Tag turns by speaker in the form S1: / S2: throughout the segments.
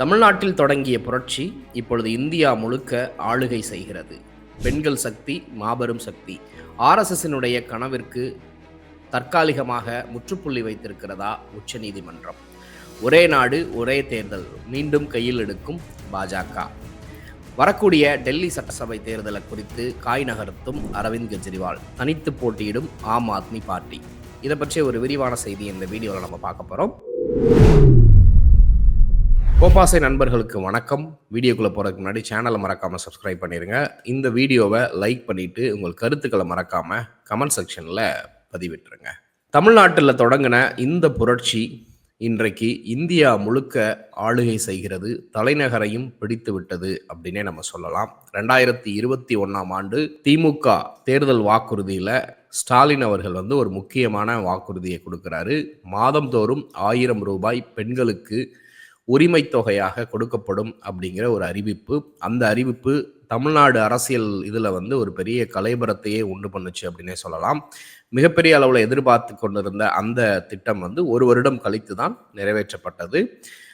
S1: தமிழ்நாட்டில் தொடங்கிய புரட்சி இப்பொழுது இந்தியா முழுக்க ஆளுகை செய்கிறது. பெண்கள் சக்தி மாபெரும் சக்தி. ஆர்எஸ்எஸ்னுடைய கனவிற்கு தற்காலிகமாக முற்றுப்புள்ளி வைத்திருக்கிறதா உச்சநீதிமன்றம் ஒரே நாடு ஒரே தேர்தல். மீண்டும் கையில் எடுக்கும் பாஜக. வரக்கூடிய டெல்லி சட்டசபை தேர்தலை குறித்து காய் நகர்த்தும் அரவிந்த் கெஜ்ரிவால். தனித்து போட்டியிடும் ஆம் ஆத்மி பார்ட்டி. இதை பற்றிய ஒரு விரிவான செய்தி இந்த வீடியோவில் நம்ம பார்க்க போகிறோம் கோபாசை நண்பர்களுக்கு வணக்கம். வீடியோக்குள்ளே போகிறதுக்கு முன்னாடி சேனலை மறக்காமல் சப்ஸ்கிரைப் பண்ணிடுங்க இந்த வீடியோவை லைக் பண்ணிவிட்டு உங்கள் கருத்துக்களை மறக்காமல் கமெண்ட் செக்ஷனில் பதிவிட்டுருங்க. தமிழ்நாட்டில் தொடங்கின இந்த புரட்சி இன்றைக்கு இந்தியா முழுக்க ஆளுகை செய்கிறது தலைநகரையும் பிடித்து விட்டது அப்படின்னே நம்ம சொல்லலாம். ரெண்டாயிரத்தி இருபத்தி ஒன்றாம் ஆண்டு திமுக தேர்தல் வாக்குறுதியில் ஸ்டாலின் அவர்கள் வந்து ஒரு முக்கியமான வாக்குறுதியை கொடுக்குறாரு. மாதந்தோறும் ஆயிரம் ரூபாய் பெண்களுக்கு உரிமை தொகையாக கொடுக்கப்படும் அப்படிங்கிற ஒரு அறிவிப்பு. அந்த அறிவிப்பு தமிழ்நாடு அரசியல் இதில் வந்து ஒரு பெரிய கலைபரத்தையே உண்டு பண்ணுச்சு அப்படின்னே சொல்லலாம். மிகப்பெரிய அளவில் எதிர்பார்த்து கொண்டிருந்த அந்த திட்டம் வந்து ஒரு வருடம் கழித்து தான் நிறைவேற்றப்பட்டது.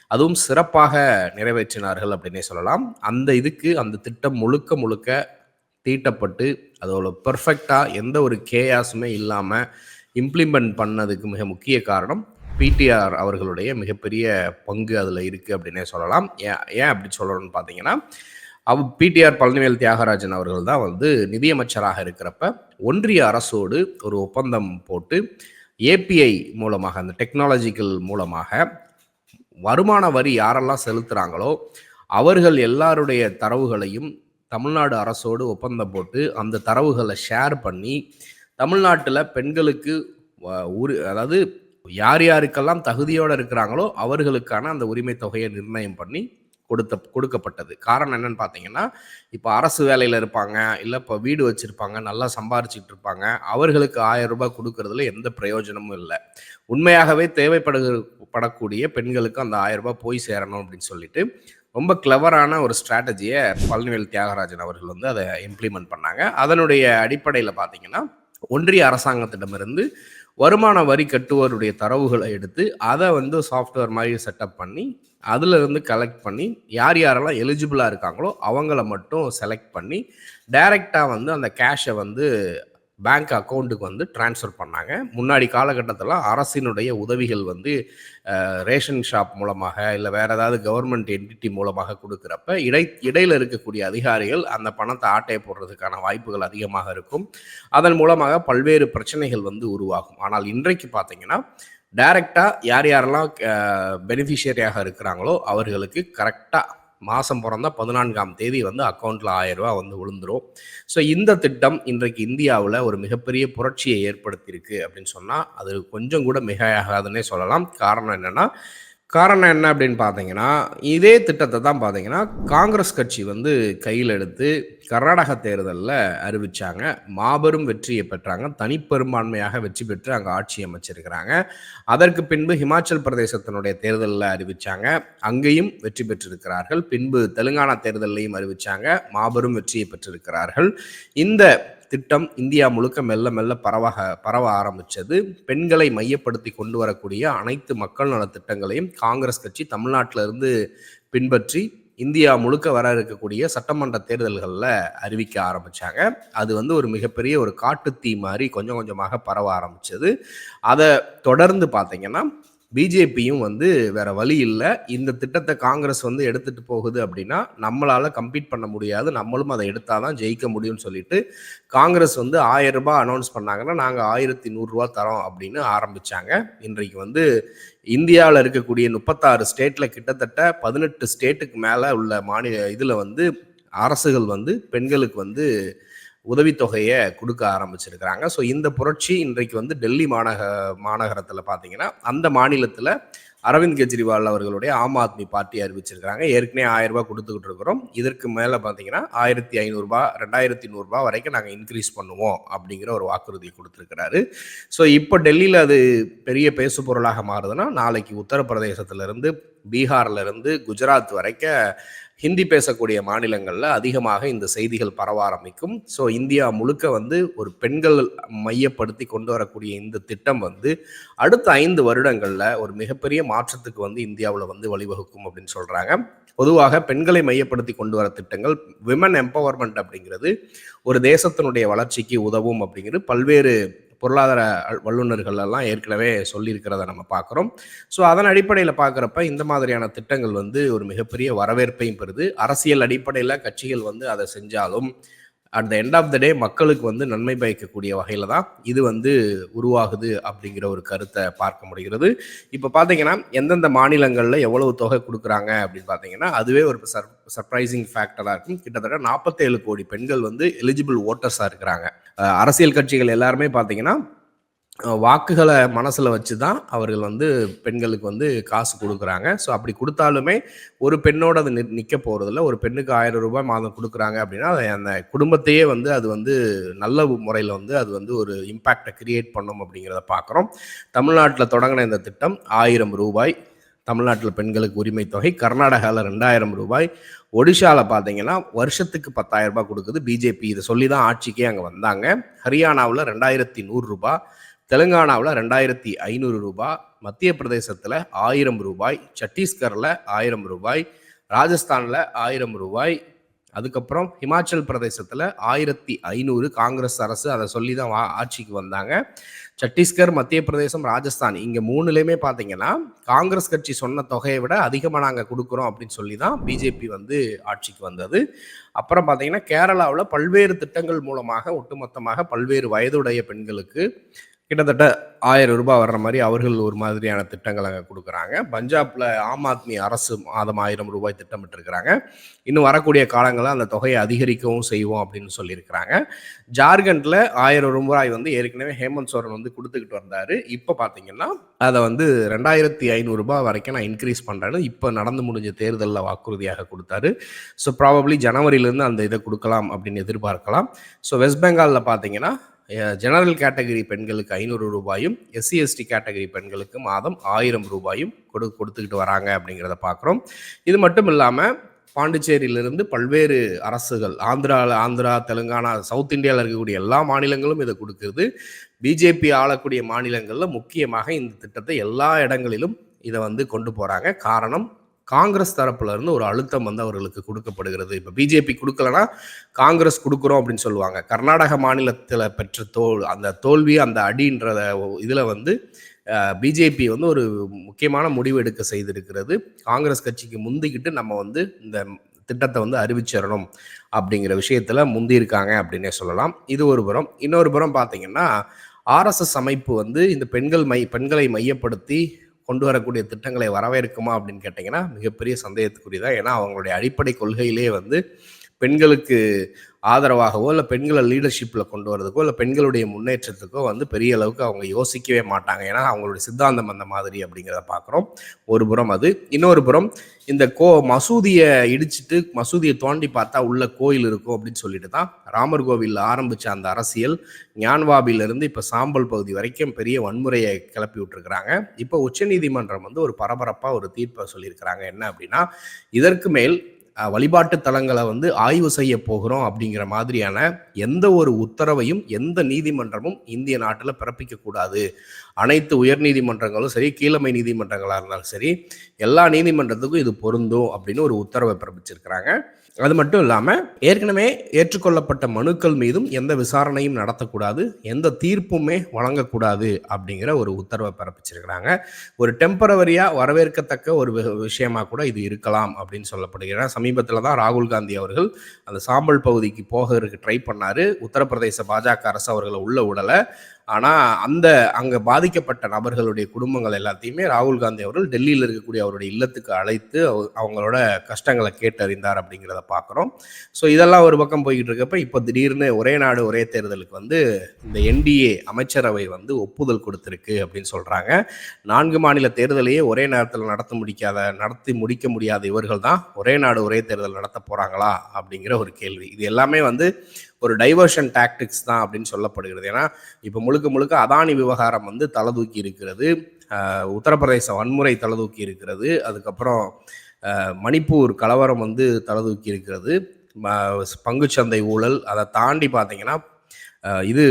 S1: அதுவும் சிறப்பாக நிறைவேற்றினார்கள் அப்படின்னே சொல்லலாம். அந்த இதுக்கு அந்த திட்டம் முழுக்க முழுக்க தீட்டப்பட்டு அதோட பெர்ஃபெக்டாக எந்த ஒரு கேயாஸுமே இல்லாமல் இம்ப்ளிமெண்ட் பண்ணதுக்கு மிக முக்கிய காரணம் பிடிஆர் அவர்களுடைய மிகப்பெரிய பங்கு அதில் இருக்குது அப்படின்னே சொல்லலாம். ஏன் ஏன் அப்படி சொல்லணும்னு பார்த்தீங்கன்னா அவ் பிடிஆர் பழனிவேல் தியாகராஜன் அவர்கள் தான் வந்து நிதியமைச்சராக இருக்கிறப்ப ஒன்றிய அரசோடு ஒரு ஒப்பந்தம் போட்டு ஏபிஐ மூலமாக அந்த டெக்னாலஜிக்கல் மூலமாக வருமான வரி யாரெல்லாம் செலுத்துகிறாங்களோ அவர்கள் எல்லாருடைய தரவுகளையும் தமிழ்நாடு அரசோடு ஒப்பந்தம் போட்டு அந்த தரவுகளை ஷேர் பண்ணி தமிழ்நாட்டில் பெண்களுக்கு உரி அதாவது யார் யாருக்கெல்லாம் தகுதியோடு இருக்கிறாங்களோ அவர்களுக்கான அந்த உரிமை தொகையை நிர்ணயம் பண்ணி கொடுத்த கொடுக்கப்பட்டது. காரணம் என்னன்னு பார்த்தீங்கன்னா இப்போ அரசு வேலையில் இருப்பாங்க இல்லை இப்போ வீடு வச்சுருப்பாங்க நல்லா சம்பாரிச்சிட்டு இருப்பாங்க அவர்களுக்கு ஆயிரம் ரூபாய் கொடுக்கறதுல எந்த பிரயோஜனமும் இல்லை. உண்மையாகவே தேவைப்படு படக்கூடிய பெண்களுக்கு அந்த ஆயிரம் ரூபாய் போய் சேரணும் அப்படின்னு சொல்லிட்டு ரொம்ப கிளவரான ஒரு ஸ்ட்ராட்டஜியை பழனிவேல் தியாகராஜன் அவர்கள் வந்து அதை இம்ப்ளிமெண்ட் பண்ணாங்க. அதனுடைய அடிப்படையில் பார்த்தீங்கன்னா ஒன்றிய அரசாங்கத்திடமிருந்து வருமான வரி கட்டுவோருடைய தரவுகளை எடுத்து அதை வந்து சாஃப்ட்வேர் மாதிரி செட்டப் பண்ணி அதிலிருந்து கலெக்ட் பண்ணி யார் யாரெல்லாம் எலிஜிபிளாக இருக்காங்களோ அவங்கள மட்டும் செலக்ட் பண்ணி டைரெக்டாக வந்து அந்த கேஷை வந்து பேங்க் அக்கௌண்ட்டுக்கு வந்து ட்ரான்ஸ்ஃபர் பண்ணாங்க. முன்னாடி காலகட்டத்தில் அரசினுடைய உதவிகள் வந்து ரேஷன் ஷாப் மூலமாக இல்லை வேறு ஏதாவது கவர்மெண்ட் என்டிட்டி மூலமாக கொடுக்குறப்ப இடை இடையில் இருக்கக்கூடிய அதிகாரிகள் அந்த பணத்தை ஆட்டையை போடுறதுக்கான வாய்ப்புகள் அதிகமாக இருக்கும். அதன் மூலமாக பல்வேறு பிரச்சனைகள் வந்து உருவாகும். ஆனால் இன்றைக்கு பார்த்தீங்கன்னா டைரெக்டாக யார் யாரெல்லாம் பெனிஃபிஷியரியாக இருக்கிறாங்களோ அவர்களுக்கு கரெக்டாக மாதம் பிறந்தா பதினான்காம் தேதி வந்து அக்கௌண்ட்டில் ஆயிரம் ரூபா வந்து விழுந்துரும். ஸோ இந்த திட்டம் இன்றைக்கு இந்தியாவில் ஒரு மிகப்பெரிய புரட்சியை ஏற்படுத்தியிருக்கு அப்படின்னு சொன்னால் அது கொஞ்சம் கூட மிகையாகாதுன்னே சொல்லலாம். காரணம் என்னென்னா காரணம் என்ன அப்படின்னு பார்த்தீங்கன்னா இதே திட்டத்தை தான் பார்த்தீங்கன்னா காங்கிரஸ் கட்சி வந்து கையில் எடுத்து கர்நாடக தேர்தலில் அறிவித்தாங்க மாபெரும் வெற்றியை பெற்றாங்க. தனிப்பெரும்பான்மையாக வெற்றி பெற்று அங்கே ஆட்சி அமைச்சிருக்கிறாங்க. அதற்கு பின்பு ஹிமாச்சல் பிரதேசத்தினுடைய தேர்தலில் அறிவித்தாங்க அங்கேயும் வெற்றி பெற்றிருக்கிறார்கள். பின்பு தெலுங்கானா தேர்தலையும் அறிவித்தாங்க மாபெரும் வெற்றியை பெற்றிருக்கிறார்கள். இந்த திட்டம் இந்தியா முழுக்க மெல்ல மெல்ல பரவாக பரவ ஆரம்பிச்சது. பெண்களை மையப்படுத்தி கொண்டு வரக்கூடிய அனைத்து மக்கள் நலத்திட்டங்களையும் காங்கிரஸ் கட்சி தமிழ்நாட்டிலிருந்து பின்பற்றி இந்தியா முழுக்க வர இருக்கக்கூடிய சட்டமன்ற தேர்தல்களில் அறிவிக்க ஆரம்பித்தாங்க அது வந்து ஒரு மிகப்பெரிய ஒரு காட்டுத்தீ மாதிரி கொஞ்சம் கொஞ்சமாக பரவ ஆரம்பிச்சது. அதை தொடர்ந்து பார்த்தீங்கன்னா பிஜேபியும் வந்து வேற வழி இல்லை. இந்த திட்டத்தை காங்கிரஸ் வந்து எடுத்துட்டு போகுது அப்படின்னா நம்மளால கம்பீட் பண்ண முடியாது. நம்மளும் அதை எடுத்தாதான் ஜெயிக்க முடியும்னு சொல்லிட்டு காங்கிரஸ் வந்து ஆயிரம் ரூபாய் அனௌன்ஸ் பண்ணாங்கன்னா நாங்கள் ஆயிரத்தி நூறுரூவா தரோம் அப்படின்னு ஆரம்பிச்சாங்க. இன்றைக்கு வந்து இந்தியாவில் இருக்கக்கூடிய முப்பத்தாறு ஸ்டேட்டில் கிட்டத்தட்ட பதினெட்டு ஸ்டேட்டுக்கு மேலே உள்ள மாநில இதில் வந்து அரசுகள் வந்து பெண்களுக்கு வந்து உதவித்தொகையை கொடுக்க ஆரம்பிச்சிருக்கிறாங்க. ஸோ இந்த புரட்சி இன்றைக்கு வந்து டெல்லி மாநக மாநகரத்தில் பார்த்தீங்கன்னா அந்த மாநிலத்தில் அரவிந்த் கெஜ்ரிவால் அவர்களுடைய ஆம் ஆத்மி பார்ட்டி அறிவிச்சிருக்கிறாங்க. ஏற்கனவே ஆயிரம் ரூபாய் கொடுத்துக்கிட்டு இருக்கிறோம். இதற்கு மேலே பார்த்தீங்கன்னா ஆயிரத்தி ஐநூறுரூபா ரெண்டாயிரத்தி நூறுரூபா வரைக்கும் நாங்கள் இன்க்ரீஸ் பண்ணுவோம் அப்படிங்கிற ஒரு வாக்குறுதி கொடுத்துருக்கிறாரு. ஸோ இப்போ டெல்லியில் அது பெரிய பேசு பொருளாக மாறுதுன்னா நாளைக்கு உத்தரப்பிரதேசத்துலேருந்து பீகார்லேருந்து குஜராத் வரைக்கும் ஹிந்தி பேசக்கூடிய மாநிலங்களில் அதிகமாக இந்த செய்திகள் பரவ ஆரம்பிக்கும். ஸோ இந்தியா முழுக்க வந்து ஒரு பெண்கள் மையப்படுத்தி கொண்டு வரக்கூடிய இந்த திட்டம் வந்து அடுத்த ஐந்து வருடங்களில் ஒரு மிகப்பெரிய மாற்றத்துக்கு வந்து இந்தியாவில் வந்து வழிவகுக்கும் அப்படின்னு சொல்கிறாங்க பொதுவாக பெண்களை மையப்படுத்தி கொண்டு வர திட்டங்கள் விமன் எம்பவர்மெண்ட் அப்படிங்கிறது ஒரு தேசத்தினுடைய வளர்ச்சிக்கு உதவும் அப்படிங்கிறது பல்வேறு பொருளாதார வல்லுநர்கள் எல்லாம் ஏற்கனவே சொல்லியிருக்கிறத நம்ம பார்க்குறோம். ஸோ அதன் அடிப்படையில் பார்க்குறப்ப இந்த மாதிரியான திட்டங்கள் வந்து ஒரு மிகப்பெரிய வரவேற்பையும் பெறுது. அரசியல் அடிப்படையில் கட்சிகள் வந்து அதை செஞ்சாலும் at the end of the day மக்களுக்கு வந்து நன்மை பயக்கக்கூடிய வகையில் தான் இது வந்து உருவாகுது அப்படிங்கிற ஒரு கருத்தை பார்க்க முடிகிறது. இப்போ பார்த்தீங்கன்னா எந்தெந்த மாநிலங்களில் எவ்வளவு தொகை கொடுக்குறாங்க அப்படின்னு பார்த்தீங்கன்னா அதுவே ஒரு சர் சர்ப்ரைசிங் ஃபேக்டராக இருக்கும். கிட்டத்தட்ட நாற்பத்தேழு கோடி பெண்கள் வந்து எலிஜிபிள் ஓட்டர்ஸாக இருக்கிறாங்க. அரசியல் கட்சிகள் எல்லாருமே பார்த்தீங்கன்னா வாக்குகளை மனசில் வச்சு தான் அவர்கள் வந்து பெண்களுக்கு வந்து காசு கொடுக்குறாங்க. ஸோ அப்படி கொடுத்தாலுமே ஒரு பெண்ணோட அது நிற்க போகிறதில்ல ஒரு பெண்ணுக்கு ஆயிரம் ரூபாய் மாதம் கொடுக்குறாங்க அப்படின்னா அதை அந்த குடும்பத்தையே வந்து அது வந்து நல்ல முறையில் வந்து அது வந்து ஒரு இம்பேக்டை கிரியேட் பண்ணும் அப்படிங்கிறத பார்க்குறோம். தமிழ்நாட்டில் தொடங்கின இந்த திட்டம் ஆயிரம் ரூபாய். தமிழ்நாட்டில் பெண்களுக்கு உரிமை தொகை கர்நாடகாவில் ரெண்டாயிரம் ரூபாய் ஒடிஷாவில் பார்த்தீங்கன்னா வருஷத்துக்கு பத்தாயிரம் ரூபாய் கொடுக்குது பிஜேபி இதை சொல்லி தான் ஆட்சிக்கே அங்கே வந்தாங்க. ஹரியானாவில் ரெண்டாயிரத்தி நூறுரூபா தெலுங்கானாவில் ரெண்டாயிரத்தி ஐநூறு ரூபாய் மத்திய பிரதேசத்தில் ஆயிரம் ரூபாய் சத்தீஸ்கரில் ஆயிரம் ரூபாய் ராஜஸ்தானில் ஆயிரம் ரூபாய் அதுக்கப்புறம் ஹிமாச்சல் பிரதேசத்தில் ஆயிரத்தி ஐநூறு காங்கிரஸ் அரசு அதை சொல்லி தான் ஆட்சிக்கு வந்தாங்க. சத்தீஸ்கர் மத்திய பிரதேசம் ராஜஸ்தான் இங்கே மூணுலேயுமே பார்த்தீங்கன்னா காங்கிரஸ் கட்சி சொன்ன தொகையை விட அதிகமாக நாங்கள் கொடுக்குறோம் அப்படின்னு சொல்லி தான் பிஜேபி வந்து ஆட்சிக்கு வந்தது. அப்புறம் பார்த்தீங்கன்னா கேரளாவில் பல்வேறு திட்டங்கள் மூலமாக ஒட்டுமொத்தமாக பல்வேறு வயதுடைய பெண்களுக்கு கிட்டத்தட்ட ஆயிரம் ரூபாய் வர்ற மாதிரி அவர்கள் ஒரு மாதிரியான திட்டங்களை கொடுக்குறாங்க. பஞ்சாப்ல ஆம் ஆத்மி அரசு மாதம் ஆயிரம் ரூபாய் திட்டமிட்டிருக்கிறாங்க. இன்னும் வரக்கூடிய காலங்களில் அந்த தொகையை அதிகரிக்கவும் செய்வோம் அப்படின்னு சொல்லியிருக்கிறாங்க. ஜார்க்கண்டில் ஆயிரம் ரூபாய் வந்து ஏற்கனவே ஹேமந்த் சோரன் வந்து கொடுத்துக்கிட்டு வந்தார். இப்போ பார்த்தீங்கன்னா அதை வந்து ரெண்டாயிரத்தி ஐநூறுரூபா வரைக்கும் நான் இன்க்ரீஸ் பண்ணுறேன்னு இப்போ நடந்து முடிஞ்ச தேர்தலில் வாக்குறுதியாக கொடுத்தாரு. ஸோ ப்ராபப்ளி ஜனவரியிலேருந்து அந்த இதை கொடுக்கலாம் அப்படின்னு எதிர்பார்க்கலாம். ஸோ வெஸ்ட் பெங்காலில் பார்த்தீங்கன்னா ஜெனரல் கேட்டகரி பெண்களுக்கு ஐநூறு ரூபாயும் எஸ்சி எஸ்டி கேட்டகரி பெண்களுக்கு மாதம் ஆயிரம் ரூபாயும் கொடு கொடுத்துக்கிட்டு வராங்க அப்படிங்கிறத பார்க்குறோம் இது மட்டும் இல்லாமல் பாண்டிச்சேரியிலிருந்து பல்வேறு அரசுகள் ஆந்திரா ஆந்திரா தெலுங்கானா சவுத் இந்தியாவில் இருக்கக்கூடிய எல்லா மாநிலங்களும் இதை கொடுக்குறது பிஜேபி ஆளக்கூடிய மாநிலங்களில் முக்கியமாக இந்த திட்டத்தை எல்லா இடங்களிலும் இதை வந்து கொண்டு போகிறாங்க காரணம் காங்கிரஸ் தரப்புல இருந்து ஒரு அழுத்தம் வந்து அவர்களுக்கு கொடுக்கப்படுகிறது. இப்போ பிஜேபி கொடுக்கலனா காங்கிரஸ் கொடுக்குறோம் அப்படின்னு சொல்லுவாங்க. கர்நாடக மாநிலத்தில் பெற்ற தோல் அந்த தோல்வி அந்த அடின்ற இதில் வந்து பிஜேபி வந்து ஒரு முக்கியமான முடிவு எடுக்க செய்திருக்கிறது. காங்கிரஸ் கட்சிக்கு முந்திக்கிட்டு நம்ம வந்து இந்த திட்டத்தை வந்து அறிவிச்சிடணும் அப்படிங்கிற விஷயத்தில் முந்தியிருக்காங்க அப்படின்னே சொல்லலாம். இது ஒரு புறம். இன்னொரு புறம் பார்த்தீங்கன்னா ஆர்எஸ்எஸ் அமைப்பு வந்து இந்த பெண்கள் மை பெண்களை மையப்படுத்தி கொண்டு வரக்கூடிய திட்டங்களை வரவேற்குமா அப்படின்னு கேட்டிங்கன்னா மிகப்பெரிய சந்தேகத்துக்குரியதான் ஏன்னா அவங்களுடைய அடிப்படை கொள்கையிலே வந்து பெண்களுக்கு ஆதரவாகவோ இல்லை பெண்களை லீடர்ஷிப்பில் கொண்டு வரதுக்கோ இல்லை பெண்களுடைய முன்னேற்றத்துக்கோ வந்து பெரிய அளவுக்கு அவங்க யோசிக்கவே மாட்டாங்க. ஏன்னா அவங்களுடைய சித்தாந்தம் அந்த மாதிரி அப்படிங்கிறத பார்க்குறோம் ஒரு புறம் அது. இன்னொரு புறம் இந்த கோ மசூதியை இடிச்சிட்டு மசூதியை தோண்டி பார்த்தா உள்ள கோயில் இருக்கும் அப்படின்னு சொல்லிட்டு தான் ராமர் கோவிலில் ஆரம்பித்த அந்த அரசியல் ஞான்வாபிலிருந்து இப்போ சாம்பல் பகுதி வரைக்கும் பெரிய வன்முறையை கிளப்பி விட்டுருக்குறாங்க. இப்போ உச்சநீதிமன்றம் வந்து ஒரு பரபரப்பாக ஒரு தீர்ப்பை சொல்லியிருக்கிறாங்க. என்ன அப்படின்னா இதற்கு மேல் வழிபாட்டு தலங்களை வந்து ஆய்வு செய்ய போகிறோம் அப்படிங்கிற மாதிரியான எந்த ஒரு உத்தரவையும் எந்த நீதிமன்றமும் இந்திய நாட்டில் பிறப்பிக்க கூடாது. அனைத்து உயர் நீதிமன்றங்களும் சரி கீழமை நீதிமன்றங்களாக இருந்தாலும் சரி எல்லா நீதிமன்றத்துக்கும் இது பொருந்தும் அப்படின்னு ஒரு உத்தரவை பிறப்பிச்சிருக்கிறாங்க. அது மட்டும் இல்லாமல் ஏற்கனவே ஏற்றுக்கொள்ளப்பட்ட மனுக்கள் மீதும் எந்த விசாரணையும் நடத்தக்கூடாது எந்த தீர்ப்புமே வழங்கக்கூடாது அப்படிங்கிற ஒரு உத்தரவை பிறப்பிச்சிருக்கிறாங்க. ஒரு டெம்பரவரியாக வரவேற்கத்தக்க ஒரு விஷயமா கூட இது இருக்கலாம் அப்படின்னு சொல்லப்படுகிற சமீபத்தில் தான் ராகுல் காந்தி அவர்கள் அந்த சாம்பல் பகுதிக்கு போகிறதுக்கு ட்ரை பண்ணார். உத்தரப்பிரதேச பாஜக அரசு அவர்களை உள்ள விடலை ஆனால் அந்த அங்கே பாதிக்கப்பட்ட நபர்களுடைய குடும்பங்கள் எல்லாத்தையுமே ராகுல் காந்தி அவர்கள் டெல்லியில் இருக்கக்கூடிய அவருடைய இல்லத்துக்கு அழைத்து அவங்களோட கஷ்டங்களை கேட்டறிந்தார் அப்படிங்கிறத பார்க்குறோம் ஸோ இதெல்லாம் ஒரு பக்கம் போய்கிட்டு இருக்கப்ப இப்போ திடீர்னு ஒரே நாடு ஒரே தேர்தலுக்கு வந்து இந்த என்டிஏ அமைச்சரவை வந்து ஒப்புதல் கொடுத்துருக்கு அப்படின்னு சொல்கிறாங்க நான்கு மாநில தேர்தலையே ஒரே நேரத்தில் நடத்த முடிக்காத நடத்தி முடிக்க முடியாத இவர்கள் தான் ஒரே நாடு ஒரே தேர்தல் நடத்த போகிறாங்களா அப்படிங்கிற ஒரு கேள்வி. இது எல்லாமே வந்து ஒரு டைவர்ஷன் டாக்டிக்ஸ் தான் அப்படின்னு சொல்லப்படுகிறது. ஏன்னா இப்போ முழுக்க முழுக்க அதானி விவகாரம் வந்து தலதூக்கி இருக்கிறது. உத்தரப்பிரதேச வன்முறை தலதூக்கி இருக்கிறது. அதுக்கப்புறம் மணிப்பூர் கலவரம் வந்து தலதூக்கி இருக்கிறது. பங்குச்சந்தை ஊழல் அதை தாண்டி பார்த்தீங்கன்னா இது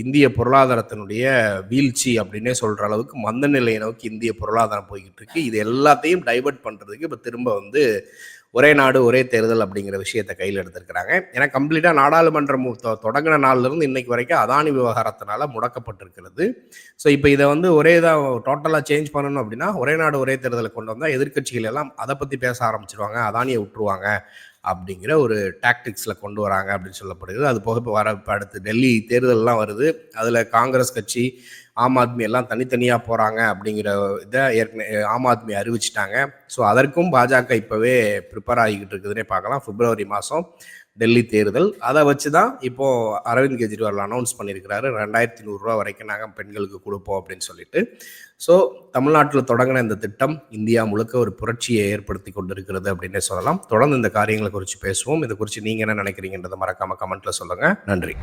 S1: இந்திய பொருளாதாரத்தினுடைய வீழ்ச்சி அப்படின்னே சொல்கிற அளவுக்கு மந்த நிலையை நோக்கி இந்திய பொருளாதாரம் போய்கிட்டு இருக்கு. இது எல்லாத்தையும் டைவர்ட் பண்ணுறதுக்கு இப்போ திரும்ப வந்து ஒரே நாடு ஒரே தேர்தல் அப்படிங்கிற விஷயத்தை கையில் எடுத்திருக்கிறாங்க. ஏன்னா கம்ப்ளீட்டாக நாடாளுமன்றம் தொ- தொடங்கின நாள்லேருந்து இன்னைக்கு வரைக்கும் அதானி விவகாரத்தினால முடக்கப்பட்டிருக்கிறது. ஸோ இப்போ இதை வந்து ஒரே இதாக டோட்டலாக சேஞ்ச் பண்ணணும் அப்படின்னா ஒரே நாடு ஒரே தேர்தலை கொண்டு வந்தால் எதிர்க்கட்சிகள் எல்லாம் அதை பற்றி பேச ஆரம்பிச்சிருவாங்க அதானியை விட்டுருவாங்க அப்படிங்கிற ஒரு டாக்டிக்ஸில் கொண்டு வராங்க அப்படின்னு சொல்லப்படுகிறது. அது போக இப்போ வர இப்போ அடுத்து டெல்லி தேர்தலெலாம் வருது. அதில் காங்கிரஸ் கட்சி ஆம் ஆத்மி எல்லாம் தனித்தனியாக போகிறாங்க அப்படிங்கிற இதை ஏற்கனவே ஆம் ஆத்மி அறிவிச்சிட்டாங்க. ஸோ அதற்கும் பாஜக இப்போவே ப்ரிப்பேர் ஆகிக்கிட்டு இருக்குதுன்னே பார்க்கலாம். பிப்ரவரி மாதம் டெல்லி தேர்தல். அதை வச்சு தான் இப்போது அரவிந்த் கெஜ்ரிவால் அனௌன்ஸ் பண்ணியிருக்கிறாரு. ரெண்டாயிரத்தி நூறுரூவா வரைக்கும் நாங்கள் பெண்களுக்கு கொடுப்போம் அப்படின்னு சொல்லிட்டு. ஸோ தமிழ்நாட்டில் தொடங்கின இந்த திட்டம் இந்தியா முழுக்க ஒரு புரட்சியை ஏற்படுத்தி கொண்டிருக்கிறது அப்படின்னே சொல்லலாம். தொடர்ந்து இந்த காரியங்களை குறித்து பேசுவோம். இதை குறித்து நீங்கள் என்ன நினைக்கிறீங்கன்றதை மறக்காமல் கமெண்ட்டில் சொல்லுங்கள் நன்றி.